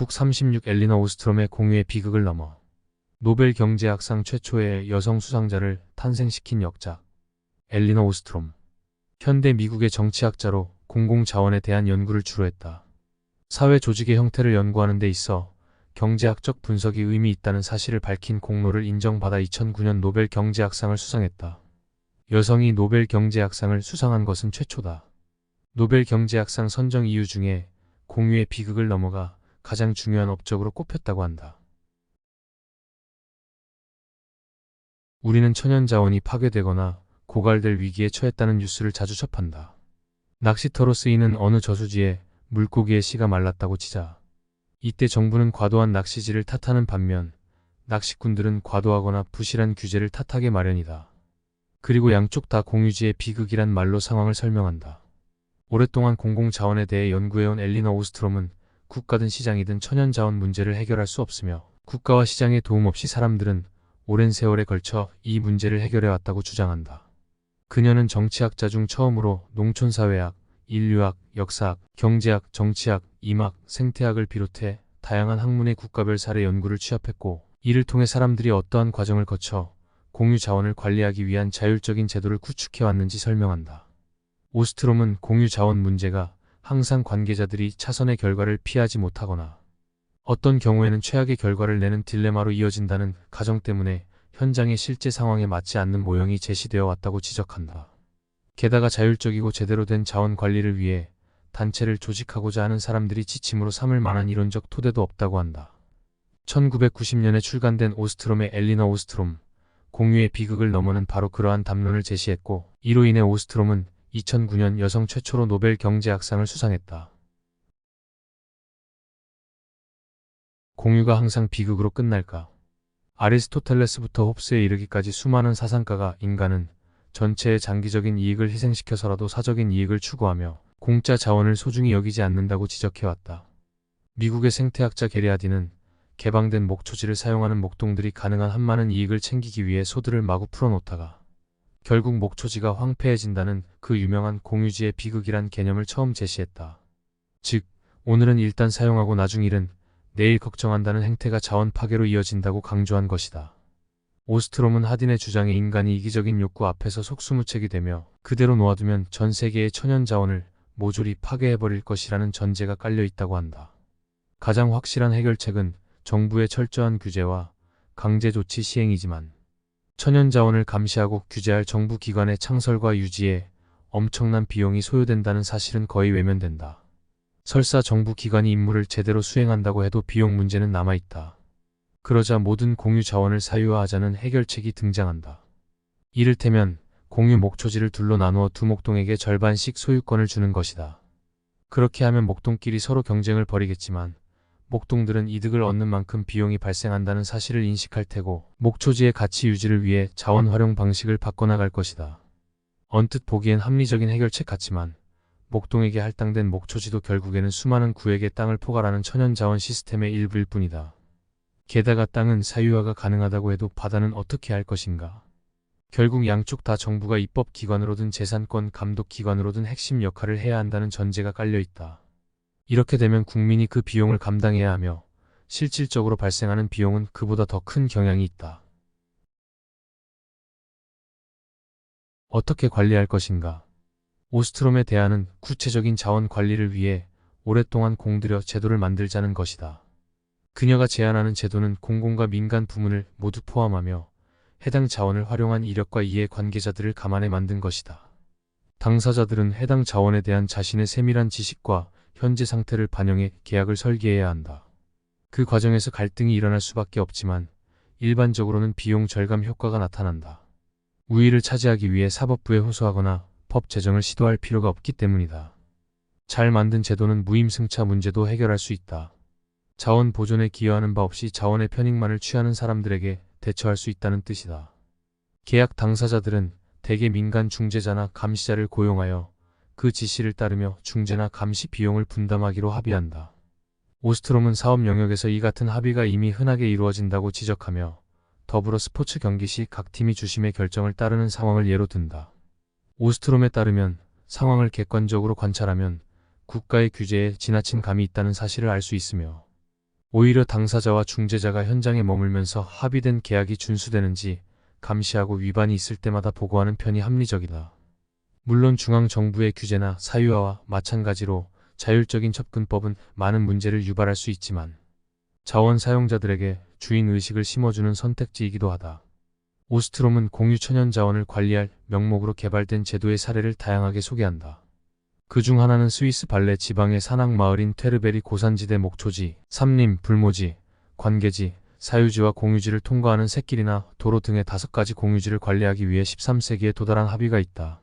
북 36 엘리나 오스트롬의 공유의 비극을 넘어 노벨 경제학상 최초의 여성 수상자를 탄생시킨 역작 엘리나 오스트롬 현대 미국의 정치학자로 공공자원에 대한 연구를 주로 했다. 사회 조직의 형태를 연구하는 데 있어 경제학적 분석이 의미 있다는 사실을 밝힌 공로를 인정받아 2009년 노벨 경제학상을 수상했다. 여성이 노벨 경제학상을 수상한 것은 최초다. 노벨 경제학상 선정 이유 중에 공유의 비극을 넘어가 가장 중요한 업적으로 꼽혔다고 한다. 우리는 천연 자원이 파괴되거나 고갈될 위기에 처했다는 뉴스를 자주 접한다. 낚시터로 쓰이는 어느 저수지에 물고기의 씨가 말랐다고 치자. 이때 정부는 과도한 낚시질을 탓하는 반면 낚시꾼들은 과도하거나 부실한 규제를 탓하게 마련이다. 그리고 양쪽 다 공유지의 비극이란 말로 상황을 설명한다. 오랫동안 공공자원에 대해 연구해온 엘리나 오스트롬은 국가든 시장이든 천연자원 문제를 해결할 수 없으며 국가와 시장의 도움 없이 사람들은 오랜 세월에 걸쳐 이 문제를 해결해왔다고 주장한다. 그녀는 정치학자 중 처음으로 농촌사회학, 인류학, 역사학, 경제학, 정치학, 이막, 생태학을 비롯해 다양한 학문의 국가별 사례 연구를 취합했고 이를 통해 사람들이 어떠한 과정을 거쳐 공유 자원을 관리하기 위한 자율적인 제도를 구축해 왔는지 설명한다. 오스트롬은 공유 자원 문제가 항상 관계자들이 차선의 결과를 피하지 못하거나 어떤 경우에는 최악의 결과를 내는 딜레마로 이어진다는 가정 때문에 현장의 실제 상황에 맞지 않는 모형이 제시되어 왔다고 지적한다. 게다가 자율적이고 제대로 된 자원 관리를 위해 단체를 조직하고자 하는 사람들이 지침으로 삼을 만한 이론적 토대도 없다고 한다. 1990년에 출간된 오스트롬의 엘리너 오스트롬, 공유의 비극을 넘어는 바로 그러한 담론을 제시했고 이로 인해 오스트롬은 2009년 여성 최초로 노벨 경제학상을 수상했다. 공유가 항상 비극으로 끝날까? 아리스토텔레스부터 홉스에 이르기까지 수많은 사상가가 인간은 전체의 장기적인 이익을 희생시켜서라도 사적인 이익을 추구하며 공짜 자원을 소중히 여기지 않는다고 지적해왔다. 미국의 생태학자 게리아디는 개방된 목초지를 사용하는 목동들이 가능한 한 많은 이익을 챙기기 위해 소들을 마구 풀어놓다가 결국 목초지가 황폐해진다는 그 유명한 공유지의 비극이란 개념을 처음 제시했다. 즉, 오늘은 일단 사용하고 나중 일은 내일 걱정한다는 행태가 자원 파괴로 이어진다고 강조한 것이다. 오스트롬은 하딘의 주장에 인간이 이기적인 욕구 앞에서 속수무책이 되며 그대로 놓아두면 전 세계의 천연 자원을 모조리 파괴해버릴 것이라는 전제가 깔려 있다고 한다. 가장 확실한 해결책은 정부의 철저한 규제와 강제 조치 시행이지만 천연 자원을 감시하고 규제할 정부 기관의 창설과 유지에 엄청난 비용이 소요된다는 사실은 거의 외면된다. 설사 정부 기관이 임무를 제대로 수행한다고 해도 비용 문제는 남아있다. 그러자 모든 공유 자원을 사유화하자는 해결책이 등장한다. 이를테면 공유 목초지를 둘로 나누어 두 목동에게 절반씩 소유권을 주는 것이다. 그렇게 하면 목동끼리 서로 경쟁을 벌이겠지만 목동들은 이득을 얻는 만큼 비용이 발생한다는 사실을 인식할 테고 목초지의 가치 유지를 위해 자원 활용 방식을 바꿔나갈 것이다. 언뜻 보기엔 합리적인 해결책 같지만 목동에게 할당된 목초지도 결국에는 수많은 구에게 땅을 포괄하는 천연자원 시스템의 일부일 뿐이다. 게다가 땅은 사유화가 가능하다고 해도 바다는 어떻게 할 것인가? 결국 양쪽 다 정부가 입법기관으로든 재산권 감독기관으로든 핵심 역할을 해야 한다는 전제가 깔려 있다. 이렇게 되면 국민이 그 비용을 감당해야 하며 실질적으로 발생하는 비용은 그보다 더 큰 경향이 있다. 어떻게 관리할 것인가? 오스트롬의 대안은 구체적인 자원 관리를 위해 오랫동안 공들여 제도를 만들자는 것이다. 그녀가 제안하는 제도는 공공과 민간 부문을 모두 포함하며 해당 자원을 활용한 이력과 이해 관계자들을 감안해 만든 것이다. 당사자들은 해당 자원에 대한 자신의 세밀한 지식과 현재 상태를 반영해 계약을 설계해야 한다. 그 과정에서 갈등이 일어날 수밖에 없지만 일반적으로는 비용 절감 효과가 나타난다. 우위를 차지하기 위해 사법부에 호소하거나 법 제정을 시도할 필요가 없기 때문이다. 잘 만든 제도는 무임승차 문제도 해결할 수 있다. 자원 보존에 기여하는 바 없이 자원의 편익만을 취하는 사람들에게 대처할 수 있다는 뜻이다. 계약 당사자들은 대개 민간 중재자나 감시자를 고용하여 그 지시를 따르며 중재나 감시 비용을 분담하기로 합의한다. 오스트롬은 사업 영역에서 이 같은 합의가 이미 흔하게 이루어진다고 지적하며 더불어 스포츠 경기 시 각 팀이 주심의 결정을 따르는 상황을 예로 든다. 오스트롬에 따르면 상황을 객관적으로 관찰하면 국가의 규제에 지나친 감이 있다는 사실을 알 수 있으며 오히려 당사자와 중재자가 현장에 머물면서 합의된 계약이 준수되는지 감시하고 위반이 있을 때마다 보고하는 편이 합리적이다. 물론 중앙정부의 규제나 사유화와 마찬가지로 자율적인 접근법은 많은 문제를 유발할 수 있지만 자원 사용자들에게 주인 의식을 심어주는 선택지이기도 하다. 오스트롬은 공유 천연 자원을 관리할 명목으로 개발된 제도의 사례를 다양하게 소개한다. 그 중 하나는 스위스 발레 지방의 산악 마을인 테르베리 고산지대 목초지, 삼림, 불모지, 관계지, 사유지와 공유지를 통과하는 샛길이나 도로 등의 다섯 가지 공유지를 관리하기 위해 13세기에 도달한 합의가 있다.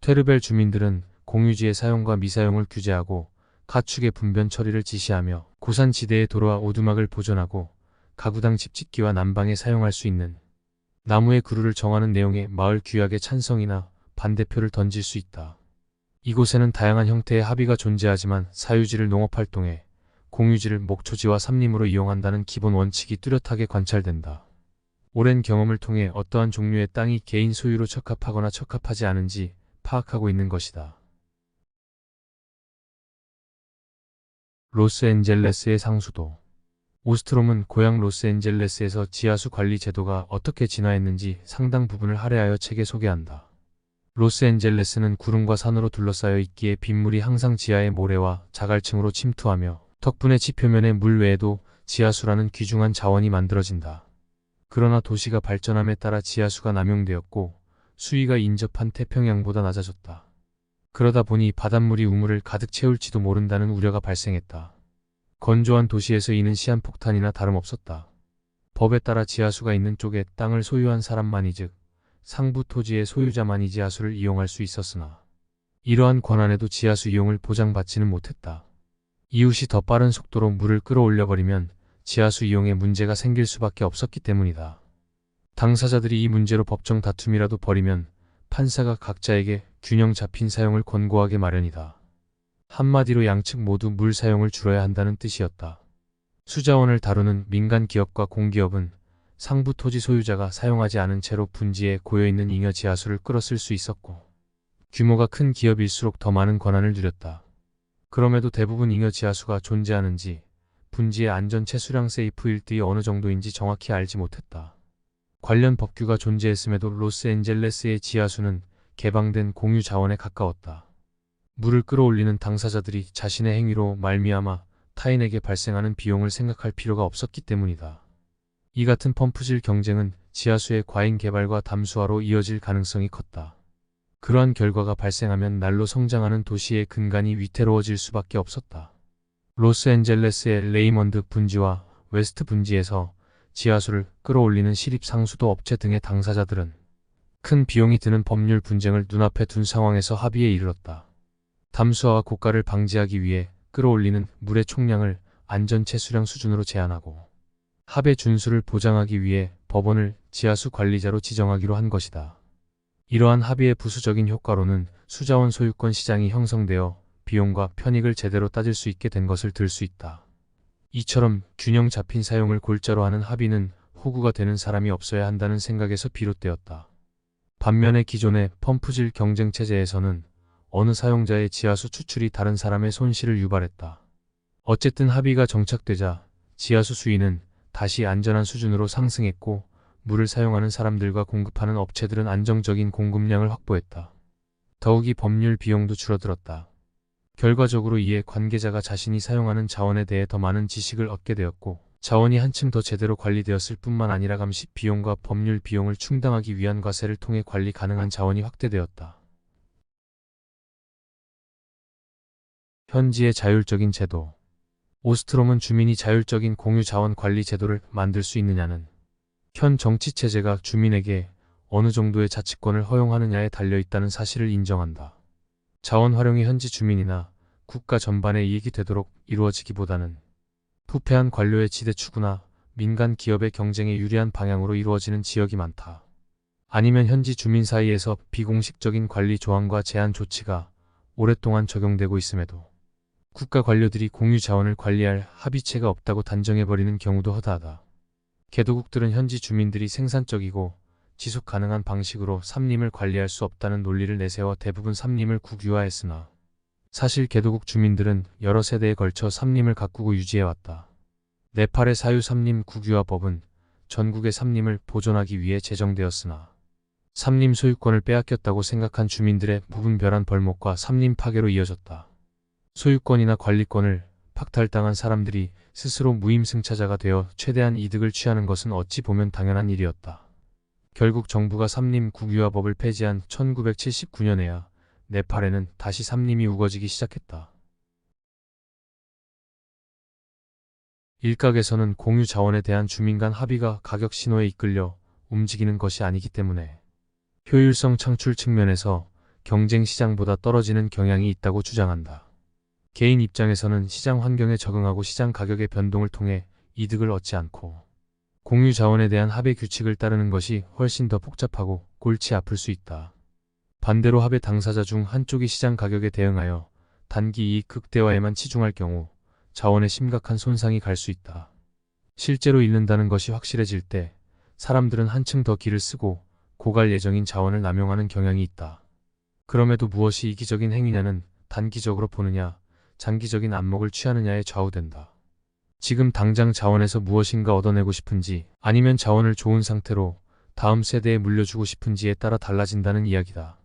테르벨 주민들은 공유지의 사용과 미사용을 규제하고 가축의 분변 처리를 지시하며 고산지대의 도로와 오두막을 보존하고 가구당 집 짓기와 난방에 사용할 수 있는 나무의 그루를 정하는 내용의 마을 규약에 찬성이나 반대표를 던질 수 있다. 이곳에는 다양한 형태의 합의가 존재하지만 사유지를 농업활동에 공유지를 목초지와 삼림으로 이용한다는 기본 원칙이 뚜렷하게 관찰된다. 오랜 경험을 통해 어떠한 종류의 땅이 개인 소유로 적합하거나 적합하지 않은지 파악하고 있는 것이다. 로스앤젤레스의 상수도 오스트롬은 고향 로스앤젤레스에서 지하수 관리 제도가 어떻게 진화했는지 상당 부분을 할애하여 책에 소개한다. 로스앤젤레스는 구름과 산으로 둘러싸여 있기에 빗물이 항상 지하의 모래와 자갈층으로 침투하며 덕분에 지표면의 물 외에도 지하수라는 귀중한 자원이 만들어진다. 그러나 도시가 발전함에 따라 지하수가 남용되었고 수위가 인접한 태평양보다 낮아졌다. 그러다 보니 바닷물이 우물을 가득 채울지도 모른다는 우려가 발생했다. 건조한 도시에서 이는 시한폭탄이나 다름없었다. 법에 따라 지하수가 있는 쪽에 땅을 소유한 사람만이 즉 상부 토지의 소유자만이 지하수를 이용할 수 있었으나 이러한 권한에도 지하수 이용을 보장받지는 못했다. 이웃이 더 빠른 속도로 물을 끌어올려 버리면 지하수 이용에 문제가 생길 수밖에 없었기 때문이다. 당사자들이 이 문제로 법정 다툼이라도 벌이면 판사가 각자에게 균형 잡힌 사용을 권고하게 마련이다. 한마디로 양측 모두 물 사용을 줄여야 한다는 뜻이었다. 수자원을 다루는 민간 기업과 공기업은 상부 토지 소유자가 사용하지 않은 채로 분지에 고여있는 잉여 지하수를 끌어쓸 수 있었고 규모가 큰 기업일수록 더 많은 권한을 누렸다. 그럼에도 대부분 잉여 지하수가 존재하는지 분지의 안전 채수량 세이프일들이 어느 정도인지 정확히 알지 못했다. 관련 법규가 존재했음에도 로스앤젤레스의 지하수는 개방된 공유 자원에 가까웠다. 물을 끌어올리는 당사자들이 자신의 행위로 말미암아 타인에게 발생하는 비용을 생각할 필요가 없었기 때문이다. 이 같은 펌프질 경쟁은 지하수의 과잉 개발과 담수화로 이어질 가능성이 컸다. 그러한 결과가 발생하면 날로 성장하는 도시의 근간이 위태로워질 수밖에 없었다. 로스앤젤레스의 레이먼드 분지와 웨스트 분지에서 지하수를 끌어올리는 시립 상수도 업체 등의 당사자들은 큰 비용이 드는 법률 분쟁을 눈앞에 둔 상황에서 합의에 이르렀다. 담수화와 고가를 방지하기 위해 끌어올리는 물의 총량을 안전 채수량 수준으로 제한하고 합의 준수를 보장하기 위해 법원을 지하수 관리자로 지정하기로 한 것이다. 이러한 합의의 부수적인 효과로는 수자원 소유권 시장이 형성되어 비용과 편익을 제대로 따질 수 있게 된 것을 들 수 있다. 이처럼 균형 잡힌 사용을 골자로 하는 합의는 호구가 되는 사람이 없어야 한다는 생각에서 비롯되었다. 반면에 기존의 펌프질 경쟁 체제에서는 어느 사용자의 지하수 추출이 다른 사람의 손실을 유발했다. 어쨌든 합의가 정착되자 지하수 수위는 다시 안전한 수준으로 상승했고 물을 사용하는 사람들과 공급하는 업체들은 안정적인 공급량을 확보했다. 더욱이 법률 비용도 줄어들었다. 결과적으로 이에 관계자가 자신이 사용하는 자원에 대해 더 많은 지식을 얻게 되었고 자원이 한층 더 제대로 관리되었을 뿐만 아니라 감시 비용과 법률 비용을 충당하기 위한 과세를 통해 관리 가능한 자원이 확대되었다. 현지의 자율적인 제도 오스트롬은 주민이 자율적인 공유 자원 관리 제도를 만들 수 있느냐는 현 정치 체제가 주민에게 어느 정도의 자치권을 허용하느냐에 달려 있다는 사실을 인정한다. 자원 활용이 현지 주민이나 국가 전반에 이익이 되도록 이루어지기보다는 부패한 관료의 지대 추구나 민간 기업의 경쟁에 유리한 방향으로 이루어지는 지역이 많다. 아니면 현지 주민 사이에서 비공식적인 관리 조항과 제한 조치가 오랫동안 적용되고 있음에도 국가 관료들이 공유 자원을 관리할 합의체가 없다고 단정해버리는 경우도 허다하다. 개도국들은 현지 주민들이 생산적이고 지속 가능한 방식으로 삼림을 관리할 수 없다는 논리를 내세워 대부분 삼림을 국유화했으나 사실 개도국 주민들은 여러 세대에 걸쳐 삼림을 가꾸고 유지해왔다. 네팔의 사유 삼림 국유화법은 전국의 삼림을 보존하기 위해 제정되었으나 삼림 소유권을 빼앗겼다고 생각한 주민들의 무분별한 벌목과 삼림 파괴로 이어졌다. 소유권이나 관리권을 박탈당한 사람들이 스스로 무임승차자가 되어 최대한 이득을 취하는 것은 어찌 보면 당연한 일이었다. 결국 정부가 삼림 국유화법을 폐지한 1979년에야 네팔에는 다시 삼림이 우거지기 시작했다. 일각에서는 공유 자원에 대한 주민 간 합의가 가격 신호에 이끌려 움직이는 것이 아니기 때문에 효율성 창출 측면에서 경쟁 시장보다 떨어지는 경향이 있다고 주장한다. 개인 입장에서는 시장 환경에 적응하고 시장 가격의 변동을 통해 이득을 얻지 않고 공유 자원에 대한 합의 규칙을 따르는 것이 훨씬 더 복잡하고 골치 아플 수 있다. 반대로 합의 당사자 중 한쪽이 시장 가격에 대응하여 단기 이익 극대화에만 치중할 경우 자원에 심각한 손상이 갈 수 있다. 실제로 잃는다는 것이 확실해질 때 사람들은 한층 더 길을 쓰고 고갈 예정인 자원을 남용하는 경향이 있다. 그럼에도 무엇이 이기적인 행위냐는 단기적으로 보느냐, 장기적인 안목을 취하느냐에 좌우된다. 지금 당장 자원에서 무엇인가 얻어내고 싶은지 아니면 자원을 좋은 상태로 다음 세대에 물려주고 싶은지에 따라 달라진다는 이야기다.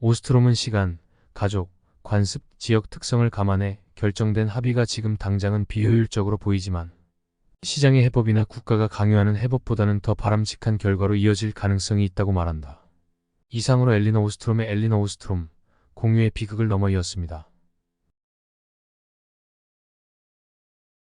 오스트롬은 시간, 가족, 관습, 지역 특성을 감안해 결정된 합의가 지금 당장은 비효율적으로 보이지만 시장의 해법이나 국가가 강요하는 해법보다는 더 바람직한 결과로 이어질 가능성이 있다고 말한다. 이상으로 엘리너 오스트롬의 엘리너 오스트롬, 공유의 비극을 넘어 이었습니다.